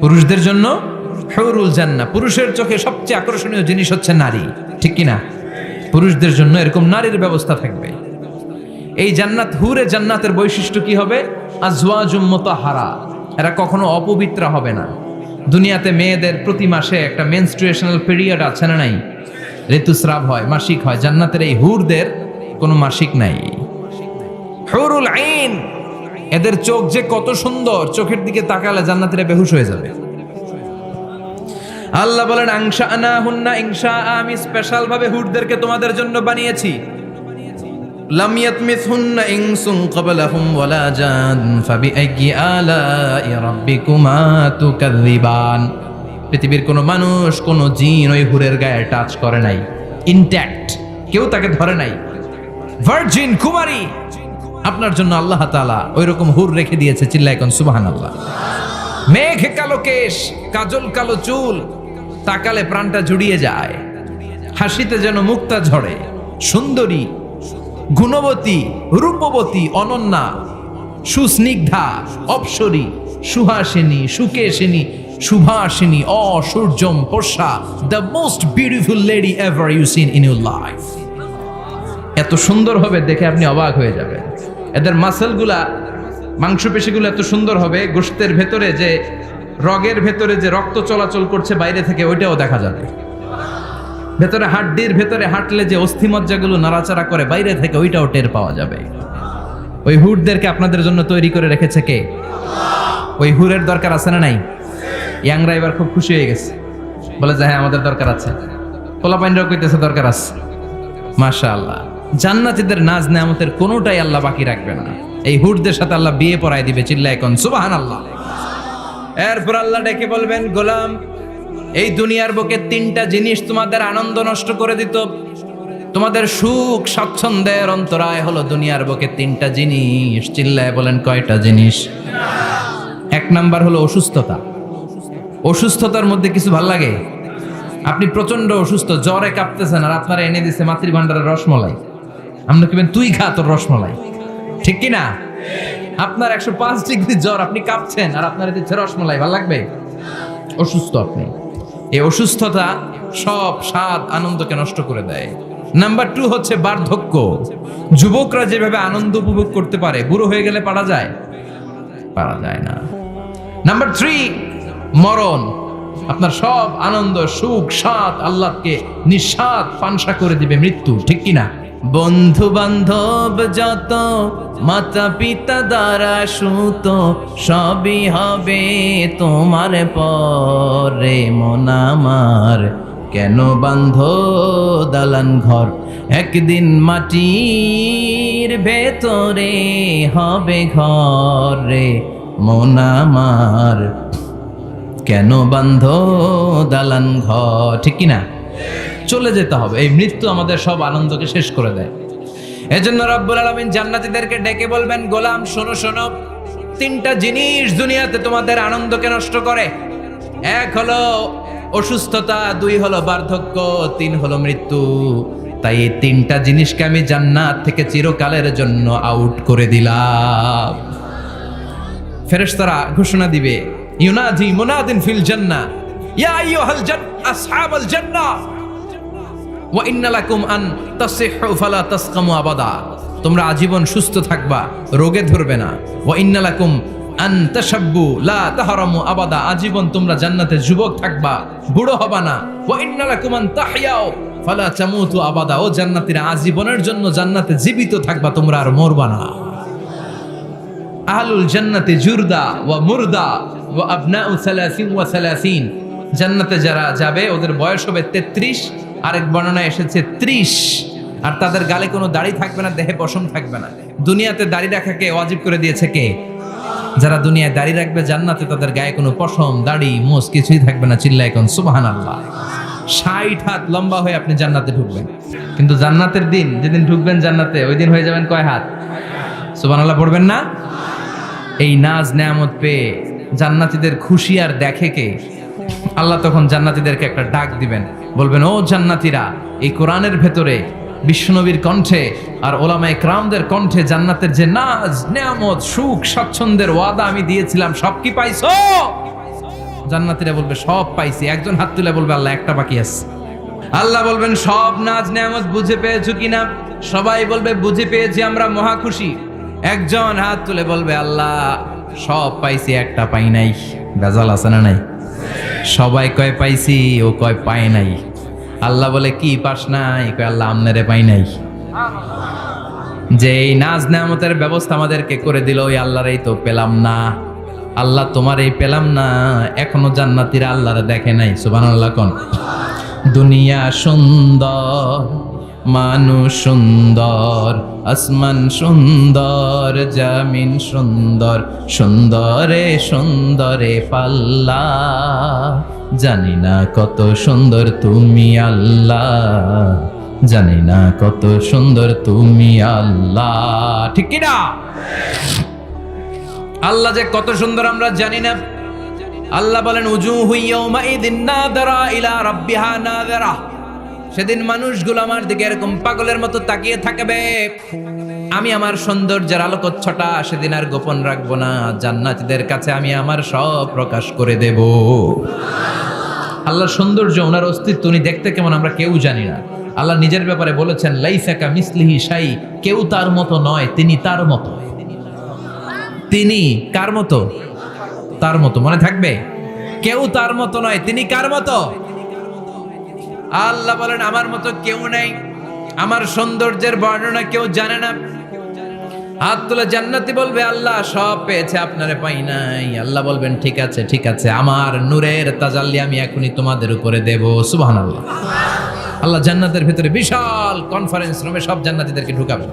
পুরুষদের জন্য হৌরুল জান্না পুরুষের চোখে সবচেয়ে আকর্ষণীয় জিনিস হচ্ছে নারী। ঠিক কিনা? পুরুষদের জন্য এরকম নারীর ব্যবস্থা থাকবে। এই জান্নাত, হুরে জান্নাতের বৈশিষ্ট্য কি হবে? আজওয়াজুম হারা এরা কখনো অপবিত্র হবে না। দুনিয়াতে মেয়েদের প্রতি মাসে একটা মেনস্ট্রুয়েশনাল পিরিয়ড আছে না নাই? ঋতুস্রাব হয়, মাসিক হয়। জান্নাতের এই হুরদের কোনো মাসিক নাই। হুরুল আইন। এদের চোখ যে কত সুন্দর, চোখের দিকে তাকালে জান্নাতিরা বেহুশ হয়ে যাবে। আল্লাহ বলেন আংশা আনা হুন্না ইংশা আমি স্পেশাল ভাবে হুরদেরকে তোমাদের জন্য বানিয়েছি। ওয়ালা জান পৃথিবীর কোনো মানুষ, কোনো জিন ওই হুরের গায়ে টাচ করে নাই। ইনট্যাক্ট কেউ তাকে ধরে নাই। ভার্জিন কুমারী! আপনার জন্য আল্লাহ তাআলা ওই রকম হুর রেখে দিয়েছে চিল্লায় কোন সুবহানাল্লাহ। মেঘ কালো কেশ, কাজল কালো চুল, তাকালে প্রাণটা জুড়িয়ে যায়, হাসিতে যেন মুক্তা ঝরে। সুন্দরী, গুণবতী, রূপবতী, অনন্যা, সুস্নিগ্ধা, অপসরী, সুহাসিনী, সুকেশিনী সুভাষিনী অসূর্যম পোষা the most beautiful lady ever you seen in your life এত সুন্দর হবে দেখে আপনি অবাক হয়ে যাবেন। এদের মাসেলগুলা, মাংসপেশিগুলো এত সুন্দর হবে, গোষ্ঠের ভেতরে যে, রগের ভেতরে যে রক্ত চলাচল করছে বাইরে থেকে, ওইটাও দেখা যাবে। ভেতরে হাড্ডির ভেতরে হাঁটলে যে অস্থিমজ্জাগুলো নাড়াচাড়া করে বাইরে থেকে, ওইটাও টের পাওয়া যাবে। ওই হুডদেরকে আপনাদের জন্য তৈরি করে রেখেছে কে? ওই হুরের দরকার আছে না নাই? ইয়াংরা এবার খুব খুশি হয়ে গেছে। বলে যে হ্যাঁ আমাদের দরকার আছে। পোলাপাইনরাও কইতেছে, দরকার আছে। মাশা আল্লাহ জান্নাতীদের নাজ নেয়ামতের কোনোটাই আল্লাহ বাকি রাখবে না। এই হুটদের সাথে আল্লাহ বিয়ে পড়ায় দিবে চিল্লা এখন সুবাহান আল্লাহ এরপর আল্লাহ ডেকে বলবেন, গোলাম, এই দুনিয়ার বুকে তিনটা জিনিস তোমাদের আনন্দ নষ্ট করে দিত। তোমাদের সুখ, স্বাচ্ছন্দ্যের অন্তরায় হলো দুনিয়ার বুকে তিনটা জিনিস। চিল্লায় বলেন, কয়টা জিনিস? এক নাম্বার হলো অসুস্থতা। অসুস্থতার মধ্যে কিছু ভালো লাগে? আপনি প্রচণ্ড অসুস্থ, জ্বরে কাঁপতেছেন আর আপনারা এনে দিছে মাতৃভান্ডারের রসমলাই। আপনি কেবেন তুই খা তোর রসমলাই। ঠিক কি না আপনার একশো পাঁচ ডিগ্রি জ্বর আপনি কাঁপছেন আর আপনার দিচ্ছে রসমলাই, ভালো লাগবে? অসুস্থ আপনি। এই অসুস্থতা সব স্বাদ আনন্দকে নষ্ট করে দেয়। নাম্বার টু হচ্ছে বার্ধক্য। যুবকরা যেভাবে আনন্দ উপভোগ করতে পারে, বুড়ো হয়ে গেলে পারা যায়? পারা যায় না। নাম্বার থ্রি, মরণ। আপনার সব আনন্দ, সুখ, স্বাদ আল্লাহকে নিঃস্বাদ পানসা করে দিবে মৃত্যু, ঠিক কি না বন্ধু বান্ধব যত মাতা পিতা দ্বারা সুত, সবই হবে তোমার পরে। মন আমার কেন বান্ধ দালান ঘর? একদিন মাটির ভেতরে হবে ঘরে। মন আমার কেন বান্ধ দালান ঘর? ঠিক কিনা? চলে যেতে হবে। এই মৃত্যু আমাদের সব আনন্দকে শেষ করে দেয়। এজন্য রব্বুল আলমিন জান্নাতীদেরকে ডেকে বলবেন, গোলাম, শোনো শোনো। তিনটা জিনিস দুনিয়াতে তোমাদের আনন্দকে নষ্ট করে। এক হলো অসুস্থতা, দুই হলো বার্ধক্য, তিন হলো মৃত্যু। তাই এই তিনটা জিনিসকে আমি জান্নাত থেকে চিরকালের জন্য আউট করে দিলাম। ফেরেশতারা ঘোষণা দিবে, ইউনাদি মুনাদিন ফিল জান্নাহ। ইয়া আইয়ুহাল জান, আসহাবাল জান্নাহ। ওয়া ইন্না লাকুম আন তাসিহু ফালা তাসকামু আবাদা। তোমরা আজীবন সুস্থ থাকবা, রোগে ধরবে না। ওয়া ইন্না লাকুম আন তাশাব্বু লা তাহরামু আবাদা। আজীবন তোমরা জান্নাতে যুবক থাকবা, বুড়ো হবা না। ওয়া ইন্না লাকুম আন তাহইয়াও ফালা তামুতু আবাদা। ও জান্নাতীরা, আজীবনের জন্য জান্নাতে জীবিত থাকবা, তোমরা আর মরবা না। আহলুল জান্নাতে জুরদা ওয়া মুরদা ওয়া আবনাউ সালাসিন ওয়া সালাসিন। জান্নাতে যারা যাবে, ওদের বয়স হবে তেত্রিশ। আরেক বর্ণনায় এসেছে ত্রিশ। আর তাদের গালে কোনো দাড়ি থাকবে না, দেহে পশম থাকবে না। দুনিয়াতে দাড়ি রাখাকে ওয়াজিব করে দিয়েছে কে? যারা দুনিয়ায় দাড়ি রাখবে, জান্নাতে তাদের গায়ে কোনো পশম, দাড়ি, মোষ কিছুই থাকবে না চিল্লা এখন সুবাহান আল্লাহ ষাট হাত লম্বা হয়ে আপনি জান্নাতে ঢুকবেন। কিন্তু জান্নাতের দিন, যেদিন ঢুকবেন জান্নাতে, ওই দিন হয়ে যাবেন কয় হাত? সুবান আল্লাহ পড়বেন না? এই নাজ নেয়ামত পেয়ে জান্নাতীদের খুশি আর দেখে কে? আল্লাহ তখন জান্নাতীদেরকে একটা ডাক দিবেন। বলবেন, ও জান্নাতীরা, এই কোরআনের ভেতরে বিশ্বনবীর কণ্ঠে আর ওলামায়ে ক্রামদের কণ্ঠে জান্নাতের যে নাজ, নেয়ামত, সুখ, স্বাচ্ছন্দ্যের ওয়াদা আমি দিয়েছিলাম, সব কি পাইছো? জান্নাতীরা বলবে, সব পাইছি। একজন হাত তুলে বলবে, আল্লাহ, একটা বাকি আছে। আল্লাহ বলবেন, সব নাজ, নেয়ামত বুঝে পেয়েছ কিনা সবাই বলবে, বুঝে পেয়েছি, আমরা মহা খুশি। একজন হাত তুলে বলবে, আল্লাহ, সব পাইছি, একটা পাই নাই। বেজাল আছে না নাই? সবাই কয় পাইছি, ও কয় পাই নাই। আল্লাহ বলে, কি পাস নাই? কয়, আল্লাহ আমনেরে পাই নাই। যে এই নাজ নামতের ব্যবস্থা আমাদেরকে করে দিল, ওই আল্লাহর এই তো পেলাম না। আল্লাহ তোমার এই পেলাম না, এখনও জান্নাতিরা আল্লাহরা দেখে নাই সুবান আল্লাহ কন। দুনিয়া সুন্দর মানুষ সুন্দর, আসমান সুন্দর, জামিন সুন্দর, সুন্দরে সুন্দরে পাল্লা। জানি না কত সুন্দর তুমি আল্লাহ, জানি না কত সুন্দর তুমি আল্লাহ। ঠিক কিনা? আল্লাহ যে কত সুন্দর আমরা জানি না। আল্লাহ বলেন উজু নাদারা ইলা রাব্বিহা নাদারা সেদিন মানুষগুলো আমার দিকে এরকম পাগলের মতো তাকিয়ে থাকবে। আমি আমার সৌন্দর্যের আলোকচ্ছটা সেদিন আর গোপন রাখব না। জান্নাতীদের কাছে আমি আমার সব প্রকাশ করে দেব। আল্লাহর সৌন্দর্য, ওনার অস্তিত্ব উনি দেখতে কেমন আমরা কেউ জানি না। আল্লাহ নিজের ব্যাপারে বলেছেন, লাইসাকা মিসলিহি শাই, কেউ তার মতো নয়, তিনি তার মতো। তিনি কার মতো? তার মতো। মনে থাকবে? কেউ তার মতো নয়, তিনি কার মতো? আল্লাহ বলেন, আমার মতো কেউ নেই। আমার সৌন্দর্যের বর্ণনা কেউ জানে না। হাত তুলে জান্নাতি বলবে, আল্লাহ, সব পেয়েছে, আপনারে পাই নাই। আল্লাহ বলবেন, ঠিক আছে ঠিক আছে, আমার নূরের তাজাল্লি আমি এখনই তোমাদের উপরে দেব। সুবহানাল্লাহ। আল্লাহ আল্লাহ জান্নাতের ভিতরে বিশাল কনফারেন্স রুমে সব জান্নাতীদেরকে ঢুকাবেন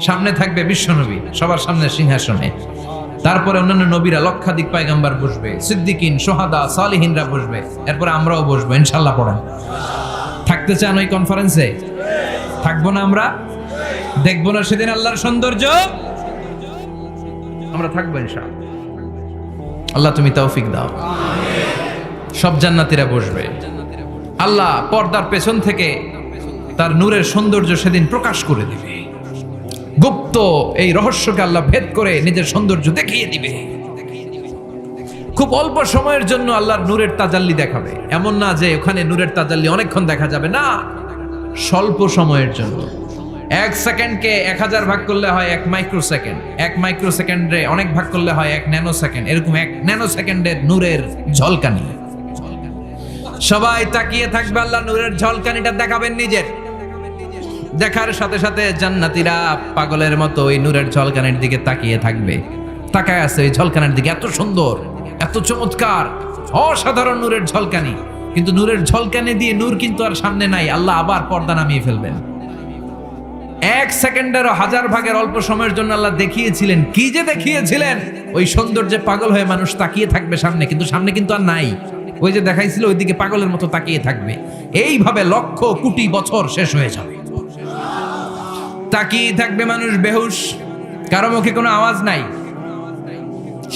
সামনে থাকবে বিশ্বনবী সবার সামনে সিংহাসনে। তারপরে অন্যান্য নবীরা লক্ষাধিক পায়গাম্বার বসবে, সিদ্দিকিন, সোহাদা, সালিহিনরা বসবে, এরপরে আমরাও বসবো, ইনশাল্লাহ পড়েন। থাকতে চান ওই কনফারেন্সে থাকব না আমরা? দেখব না সেদিন আল্লাহর সৌন্দর্য? আমরা থাকব ইনশাআল্লাহ। আল্লাহ তুমি তৌফিক দাও। সব জান্নাতীরা বসবে। আল্লাহ পর্দার পেছন থেকে তার নূরের সৌন্দর্য সেদিন প্রকাশ করে দিবে। গুপ্ত এই রহস্যকে আল্লাহ ভেদ করে নিজের সৌন্দর্য দেখিয়ে দিবে। খুব অল্প সময়ের জন্য আল্লাহর নূরের তাজাল্লি দেখাবে। এমন না যে ওখানে নূরের তাজাল্লি অনেকক্ষণ দেখা যাবে, না। স্বল্প সময়ের জন্য। এক সেকেন্ডকে এক হাজার ভাগ করলে হয় এক মাইক্রো সেকেন্ড এক মাইক্রো সেকেন্ডে অনেক ভাগ করলে হয় এক ন্যানো সেকেন্ড এরকম এক ন্যানো সেকেন্ডের নূরের ঝলকানি। সবাই তাকিয়ে থাকবে আল্লাহ নূরের ঝলকানিটা দেখাবেন নিজের। দেখার সাথে সাথে জান্নাতীরা পাগলের মতো ওই নূরের ঝলকানির দিকে তাকিয়ে থাকবে। তাকায় আছে ওই ঝলকানির দিকে, এত সুন্দর। এত চমৎকার, অসাধারণ নূরের ঝলকানি। কিন্তু নূরের ঝলকানি দিয়ে নূর কিন্তু আর সামনে নাই, আল্লাহ আবার পর্দা নামিয়ে ফেলবেন। এক সেকেন্ডেরও হাজার ভাগের অল্প সময়ের জন্য আল্লাহ দেখিয়েছিলেন। কি যে দেখিয়েছিলেন? ওই সৌন্দর্যে পাগল হয়ে মানুষ তাকিয়ে থাকবে সামনে, কিন্তু সামনে কিন্তু আর নাই। ওই যে দেখাইছিল, ওইদিকে পাগলের মতো তাকিয়ে থাকবে। এইভাবে লক্ষ কোটি বছর শেষ হয়ে যাবে। তাকিয়ে থাকবে মানুষ বেহুশ, কারও মুখে কোনো আওয়াজ নাই।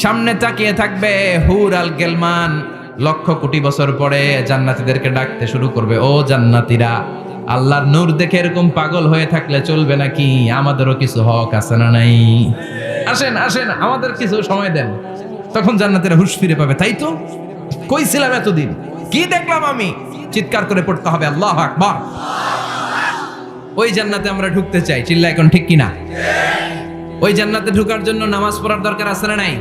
সামনে তাকিয়ে থাকবে হুর আল গেলমান। লক্ষ কোটি বছর পরে জান্নাতীদেরকে ডাকতে শুরু করবে, ও জান্নাতীরা, আল্লাহর নূর দেখে এরকম পাগল হয়ে থাকলে চলবে নাকি? আমাদেরও কিছু হক আছে না নাই? আসেন আসেন, আমাদের কিছু সময় দেন। তখন জান্নাতীরা হুশ ফিরে পাবে, তাই তো? কই ছিলাম এতদিন? কি দেখলাম আমি? চিৎকার করে পড়তে হবে, আল্লাহ আকবার। ওই জান্নাতে আমরা ঢুকতে চাই চিল্লা এখন ঠিক কিনা? ওই জান্নাতে ঢুকার জন্য নামাজ পড়ার দরকার আছে না নাই?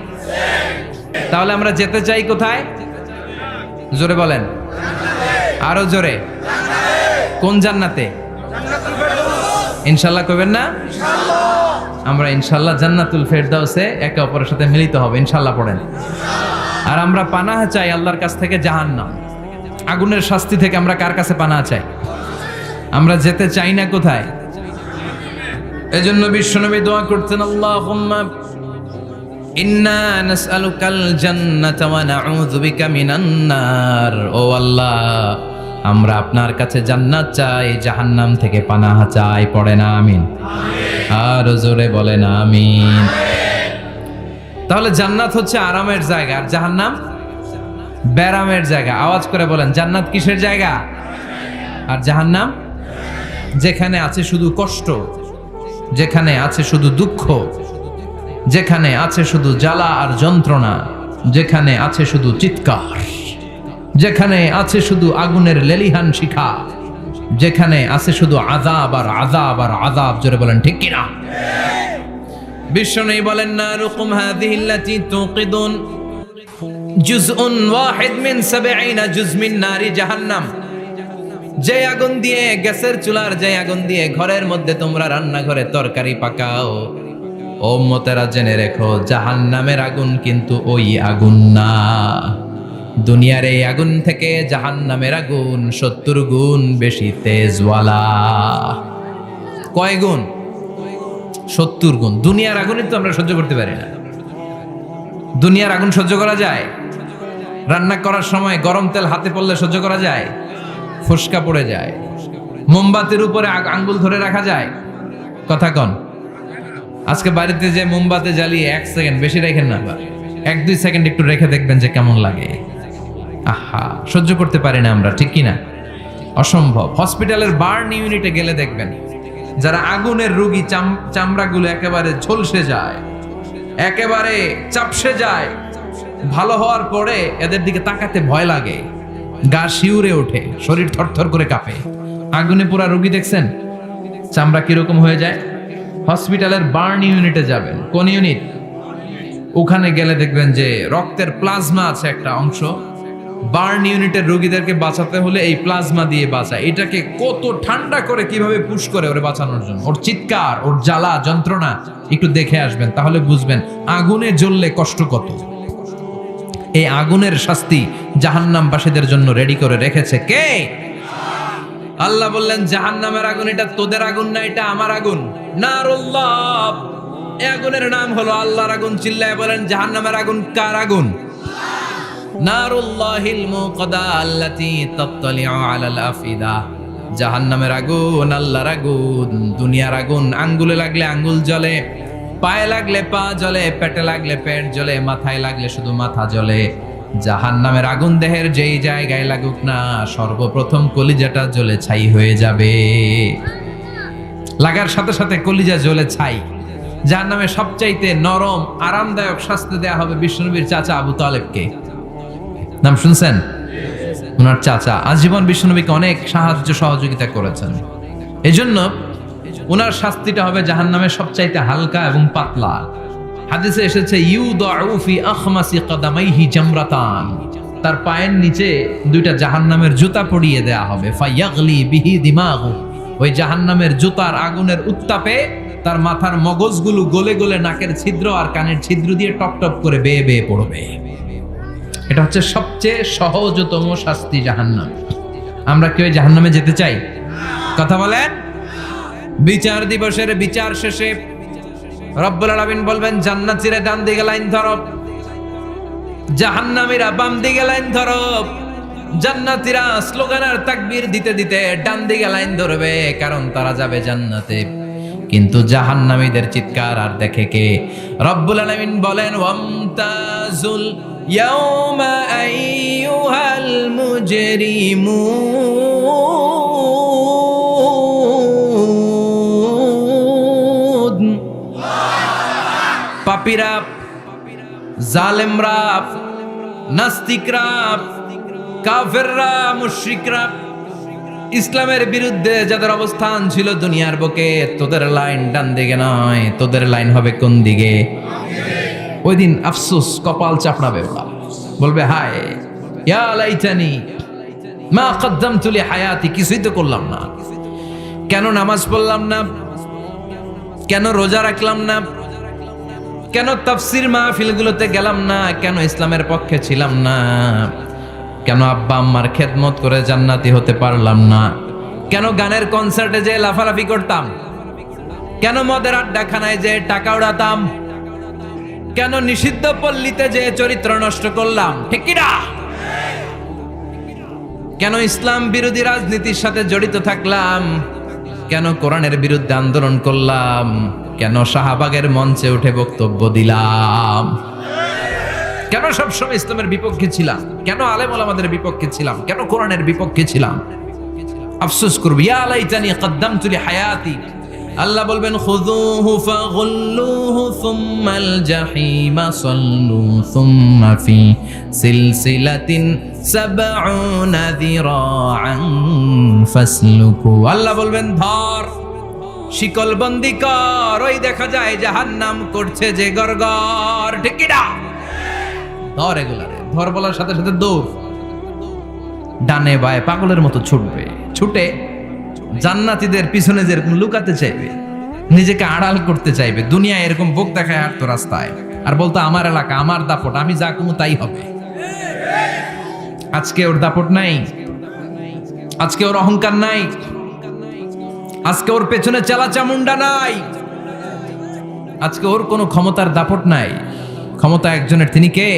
তাহলে আমরা যেতে চাই কোথায়? জোরে বলেন। আরও জোরে। কোন জান্নাতে? ইনশাল্লাহ কইবেন না? আমরা ইনশাল্লাহ জান্নাতুল ফেরদাউসে একে অপরের সাথে মিলিত হবে, ইনশাল্লাহ পড়েন। আর আমরা পানাহ চাই আল্লাহর কাছ থেকে জাহান্নাম। আগুনের শাস্তি থেকে আমরা কার কাছে পানাহ চাই? আমরা যেতে চাই না কোথায়? এজন্য বিশ্বনবী দোয়া করতেন, আল্লাহুম্মা, ইন্না নাসআলুকাল জান্নাতা ওয়া নাউযু বিকা মিনান নার। ও আল্লাহ, আমরা আপনার কাছে জান্নাত চাই, জাহান্নাম থেকে পানাহ চাই, পড়ে না, আমিন। আর জোরে বলেন, আমিন। তাহলে জান্নাত হচ্ছে আরামের জায়গা, আর জাহান্নাম ব্যারামের জায়গা। আওয়াজ করে বলেন, জান্নাত কিসের জায়গা? আর জাহান্নাম যেখানে আছে শুধু কষ্ট। যেখানে আছে শুধু দুঃখ, যেখানে আছে শুধু জ্বালা আর যন্ত্রণা, যেখানে আছে শুধু চিৎকার, যেখানে আছে শুধু আগুনের লেলিহান শিখা, যেখানে আছে শুধু আজাব আর আজাব আর আজাব জোরে বলেন ঠিক কিনা? বিশ্বনবী বলেন, না রুকুম হাদিহিল্লাতি তুকিদুন জুজউন ওয়াহিদ মিন 70 জুজ মিন জাহান্নাম। যে আগুন দিয়ে গ্যাসের চুলার যে আগুন দিয়ে ঘরের মধ্যে তোমরা রান্নাঘরে তরকারি পাকাও ও মতেরা জেনে রেখো, জাহান্নামের আগুন কিন্তু ওই আগুন না। দুনিয়ার এই আগুন থেকে জাহান্নামের আগুন সত্তর গুণ বেশি তেজওয়ালা। কয় গুণ? সত্তর গুণ। দুনিয়ার আগুনই তো আমরা সহ্য করতে পারি না। দুনিয়ার আগুন সহ্য করা যায়? রান্না করার সময় গরম তেল হাতে পড়লে সহ্য করা যায়? ফুসকা পড়ে যায়। মোমবাতির উপরে আঙ্গুল ধরে রাখা যায়। কথা কন। আজকে বাড়িতে যে মোমবাতি জ্বালিয়ে এক সেকেন্ড বেশি রেখেন না। এক, দুই সেকেন্ড একটু রেখে দেখবেন যে কেমন লাগে। আহা, সহ্য করতে পারি না আমরা, ঠিক কি না? অসম্ভব। হসপিটালের বার্ন ইউনিটে গেলে দেখবেন, যারা আগুনের রুগী, চাম- চামড়াগুলো একেবারে ঝলসে যায়, একেবারে চাপসে যায়, ভালো হওয়ার পরে এদের দিকে তাকাতে ভয় লাগে। গা শিউরে ওঠে, শরীর থরথর করে কাঁপে। আগুনে পুরা রোগী দেখছেন? চামড়া কীরকম হয়ে যায়? হসপিটালের বার্ন ইউনিটে যাবেন। কোন ইউনিট? ওখানে গেলে দেখবেন যে রক্তের প্লাজমা আছে একটা অংশ। বার্ন ইউনিটের রোগীদেরকে বাঁচাতে হলে এই প্লাজমা দিয়ে বাঁচায়। এটাকে কত ঠান্ডা করে কীভাবে পুশ করে ওরে বাঁচানোর জন্য? ওর চিৎকার, ওর জ্বালা, যন্ত্রণা, একটু দেখে আসবেন, তাহলে বুঝবেন আগুনে জ্বললে কষ্ট কত। এই আগুনের শাস্তি জাহান্নামবাসীদের জন্য রেডি করে রেখেছে কে? আল্লাহ বললেন, জাহান্নামের আগুন, এটা তোদের আগুন না, এটা আমার আগুন। নারুল্লাহ। এই আগুনের নাম হলো আল্লাহর আগুন, চিল্লায় বলেন, জাহান্নামের আগুন কার আগুন? নারুল্লাহিল মুকদা আল্লাতী তাত্তালিউ আলাল আফিদা। জাহান্নামের আগুন, আল্লাহর আগুন, দুনিয়ার আগুন, আঙ্গুলে লাগলে আঙ্গুল জ্বলে। পায়ে লাগলে পা জ্বলে, পেটে লাগলে পেট জ্বলে, মাথায় লাগলে শুধু মাথা জ্বলে। জাহান্নামের আগুন দেহের যেই জায়গায় লাগুক না, সর্বপ্রথম কলিজাটা জ্বলে ছাই হয়ে যাবে। লাগার সাথে সাথে কলিজা জ্বলে ছাই। যার নামে সবচাইতে নরম, আরামদায়ক শাস্তি দেয়া হবে বিষ্ণুনবীর চাচা আবু তালেবকে। নাম শুনছেন? ওনার চাচা। আজীবন বিষ্ণুনবীকে অনেক সাহায্য সহযোগিতা করেছেন। এজন্য ওনার শাস্তিটা হবে জাহান্নামের সবচাইতে হালকা এবং পাতলা। হাদিসে এসেছে ইউ দাউফি আখমাসি কাদামাইহি জামরাতান। তার পায়ের নিচে দুইটা জাহান্নামের জুতা পরিয়ে দেয়া হবে। ফায়াগলি বিহি দিমাগু। ওই জাহান্নামের জুতার আগুনের উত্তাপে তার মাথার মগজগুলো গলে গলে নাকের ছিদ্র আর কানের ছিদ্র দিয়ে টপ টপ করে বেয়ে বেয়ে পড়বে। এটা হচ্ছে সবচেয়ে সহজতম শাস্তি জাহান্নাম। আমরা কেউ জাহান্নামে যেতে চাই? কথা বলেন। বিচার দিবসের বিচার শেষে রব্বুল আলামিন বলবেন জান্নাতীরা ডান দিকে লাইন ধরো। জাহান্নামীরা বাম দিকে লাইন ধরো। জান্নাতীরা স্লোগান আর তাকবীর দিতে দিতে ডান দিকে লাইন ধরবে, কারণ তারা যাবে জান্নাতে। কিন্তু জাহান্নামীদের চিৎকার আর দেখে কে? রব্বুল আলামিন বলেন, ওয়ামতাজুল ইয়াউমা আইয়ুহাল মুজরিমুন। পাপিরা জালেমরা, নাস্তিকরা, কাফেররা, মুশরিকরা, ইসলামের বিরুদ্ধে যাদের অবস্থান ছিল দুনিয়ার বুকে, তোদের লাইন ডান দিকে নয়। তোদের লাইন হবে কোন দিকে? ওই দিন আফসোস, কপাল চাপড়াবে বলবে, হায়, ইয়া লাইতানি, মা কদ্দামতু লি হায়াতি কিছুই তো করলাম না। কেন নামাজ পড়লাম না? কেন রোজা রাখলাম না? কেন তাফসির মাহফিলগুলোতে গেলাম না? কেন ইসলামের পক্ষে ছিলাম না? কেন আব্বা আম্মার খেদমত করে জান্নাতি হতে পারলাম না? কেন গানের কনসার্টে যে লাফালাফি করতাম? কেন মদের আড্ডাখানায় যে টাকা উড়াতাম? কেন নিষিদ্ধ পল্লীতে যে চরিত্র নষ্ট করলাম? ঠিক কেন ইসলাম বিরোধী রাজনীতির সাথে জড়িত থাকলাম? কেন কোরআনের বিরুদ্ধে আন্দোলন করলাম? কেন শাহবাগের মঞ্চে উঠে বক্তব্য দিলাম? কেন সবসময় ইসলামের বিপক্ষে ছিলাম? কেন আলেম আমাদের বিপক্ষে ছিলাম? কেন কোরআনের বিপক্ষে ছিলাম? আফসোস করবি, ইয়া লাইতানি কদ্দামতু লি হায়াতি আল্লাহ বলবেন, খুযুহু ফাগুল্লুহু সুম্মাল জাহিমা সাল্লু সুম্মা ফি সিলসিলাতিন সাবউনা যিরাআন ফাসলুকু। আল্লাহ বলবেন, ধর। শিকল বন্দি কর, ওই দেখা যায় জাহান্নাম করছে যে গরগর ঠিক না ধর এগুলারে, ধর বলার সাথে সাথে দৌড়। ডানে বায়ে পাগলের মতো ছুটবে। ছুটে জান্নাতীদের পিছনে যেরকম লুকাতে চাইবে, নিজেকে আড়াল করতে চাইবে দুনিয়া এরকম বুক দেখায় হাঁটতো রাস্তায়। আর বলতো, আমার এলাকা, আমার দাপট, আমি যা কোনো তাই হবে। আজকে ওর দাপট নাই, আজকে ওর অহংকার নাই। আজকে ওর পেছনে চালা চামুন্ডা নাই। আজকে ওর কোনো ক্ষমতার দাপট নাই। ক্ষমতা একজনের, তিনি কে?